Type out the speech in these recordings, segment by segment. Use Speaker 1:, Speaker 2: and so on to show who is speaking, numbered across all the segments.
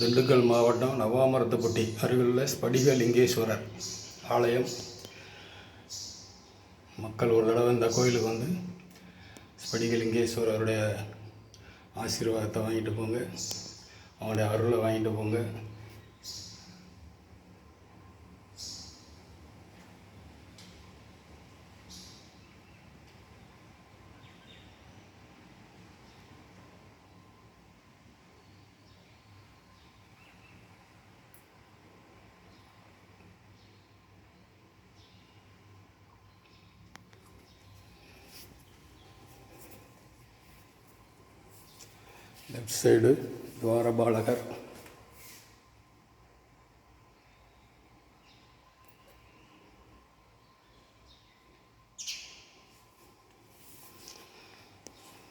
Speaker 1: திண்டுக்கல் மாவட்டம் நவாமரத்துப்பட்டி அருகிலுள்ள ஸ்படிக லிங்கேஸ்வரர் ஆலயம். மக்கள் ஒரு தடவை இந்த கோயிலுக்கு வந்து ஸ்படிக லிங்கேஸ்வரருடைய ஆசீர்வாதத்தை வாங்கிட்டு போங்க. அவங்களுடைய அருளை வாங்கிட்டு போங்க. லெஃப்ட் சைடு துவாரபாலகர்.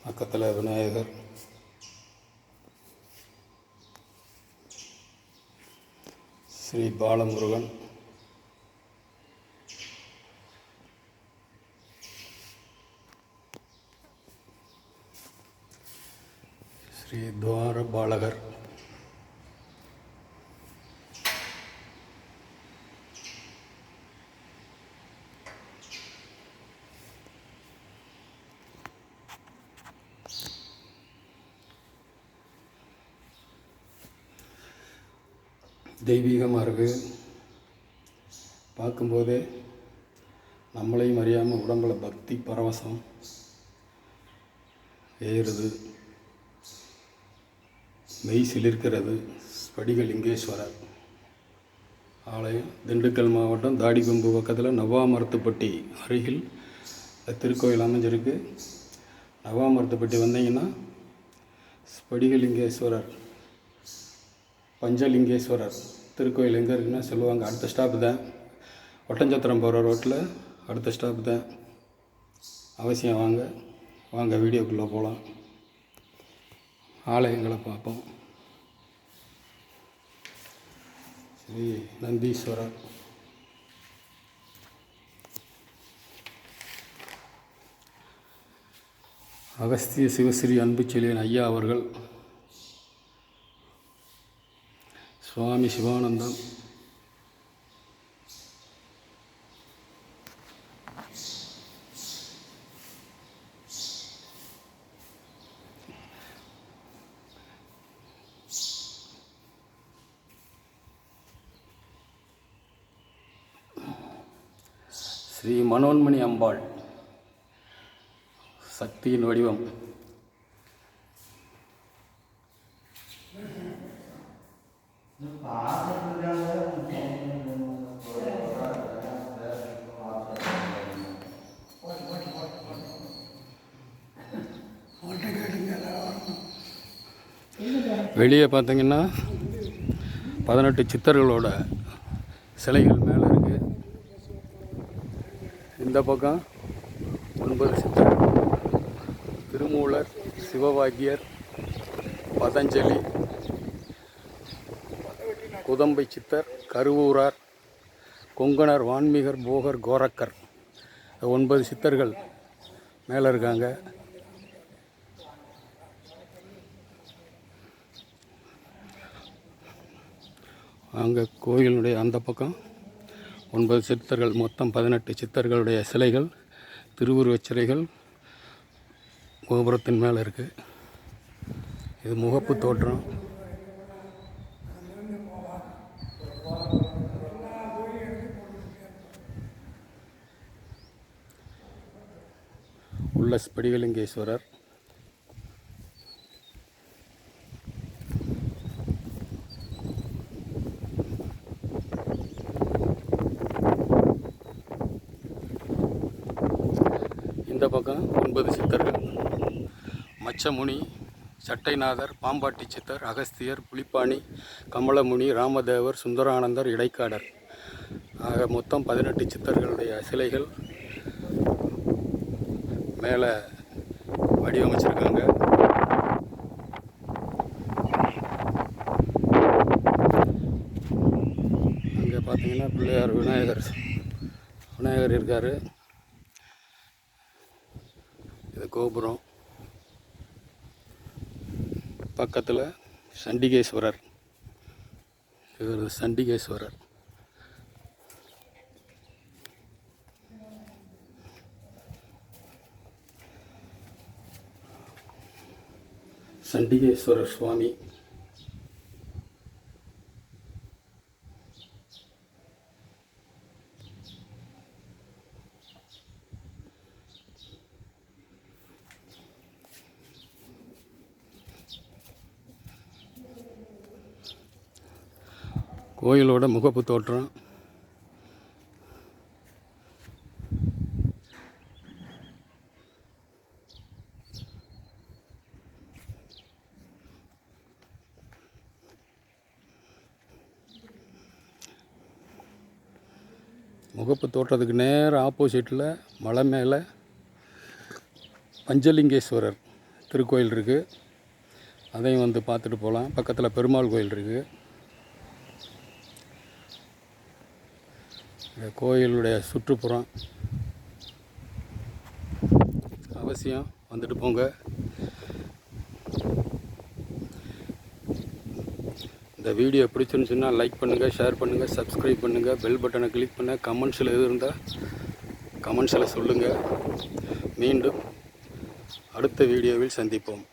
Speaker 1: பக்கத்தில் விநாயகர். ஸ்ரீ பாலமுருகன். ஸ்ரீ துவாரபாலகர். தெய்வீகமாக இருக்குது பார்க்கும்போதே நம்மளையும் அறியாமல் உடம்பில் பக்தி பரவசம் ஏறுது. மெய் சிலிர்க்கிறது ஸ்படிகலிங்கேஸ்வரர் ஆலயம் திண்டுக்கல் மாவட்டம் தாடிக்கொம்பு பக்கத்தில் நவாமரத்துப்பட்டி அருகில் திருக்கோயில் அமைஞ்சிருக்கு. நவாமரத்துப்பட்டி வந்தீங்கன்னா ஸ்படிகலிங்கேஸ்வரர் பஞ்சலிங்கேஸ்வரர் திருக்கோயில் எங்கே இருக்குன்னா சொல்லுவாங்க. அடுத்த ஸ்டாப் தான். ஒட்டஞ்சத்திரம் போகிற ரோட்டில் அடுத்த ஸ்டாப் தான். அவசியம் வாங்க. வாங்க வீடியோக்குள்ளே போகலாம் ஆலயங்களை பார்ப்போம். ஸ்ரீ நந்தீஸ்வரர் அகஸ்திய சிவஸ்ரீ அன்புச்செழியன் ஐயா அவர்கள் சுவாமி சிவானந்தம் ஸ்ரீ மனோன்மணி அம்பாள். சக்தியின் வடிவம். வெளியே பார்த்தீங்கன்னா பதினெட்டு சித்தர்களோட சிலைகள் இந்த பக்கம் ஒன்பது சித்தர். திருமூலர் சிவவாக்கியர் பதஞ்சலி குதம்பை சித்தர் கருவூரார் கொங்கணர் வான்மீகர் போகர் கோரக்கர். ஒன்பது சித்தர்கள் மேலே இருக்காங்க. அங்கே கோயிலுடைய அந்த பக்கம் ஒன்பது சித்தர்கள் மொத்தம் பதினெட்டு சித்தர்களுடைய சிலைகள் திருவுருவச் சிலைகள் கோபுரத்தின் மேலே இருக்குது இது முகப்பு தோற்றம். உள்ள ஸ்படிகலிங்கேஸ்வரர் பக்கம் ஒன்பது சித்தர்கள். மச்சமுனி சட்டைநாதர் பாம்பாட்டி சித்தர் அகஸ்தியர் புலிப்பாணி கமலமுனி ராமதேவர் சுந்தரானந்தர் இடைக்காடர். ஆக மொத்தம் பதினெட்டு சித்தர்களுடைய சிலைகள் மேலே வடிவமைச்சிருக்காங்க. அங்கே பார்த்தீங்கன்னா பிள்ளையார் விநாயகர். விநாயகர் இருக்கார். இது கோபுரம். பக்கத்தில் சண்டிகேஸ்வரர். இவர் சண்டிகேஸ்வரர். சண்டிகேஸ்வரர் சுவாமி. கோயிலோட முகப்பு தோற்றம். முகப்பு தோற்றத்துக்கு நேராக ஆப்போசிட்டில் மலை மேலே பஞ்சலிங்கேஸ்வரர் திருக்கோயில் இருக்குது அதையும் வந்து பார்த்துட்டு போகலாம் பக்கத்தில் பெருமாள் கோயில் இருக்குது இந்த கோயிலுடைய சுற்றுப்புறம் அவசியம். வந்துட்டு போங்க. இந்த வீடியோ பிடிச்சிருந்துச்சுன்னா லைக் பண்ணுங்கள் ஷேர் பண்ணுங்கள் சப்ஸ்கிரைப் பண்ணுங்கள் பெல் பட்டனை கிளிக் பண்ண கமெண்ட்ஸில் எது இருந்தால் கமெண்ட்ஸில் சொல்லுங்கள் மீண்டும் அடுத்த வீடியோவில் சந்திப்போம்.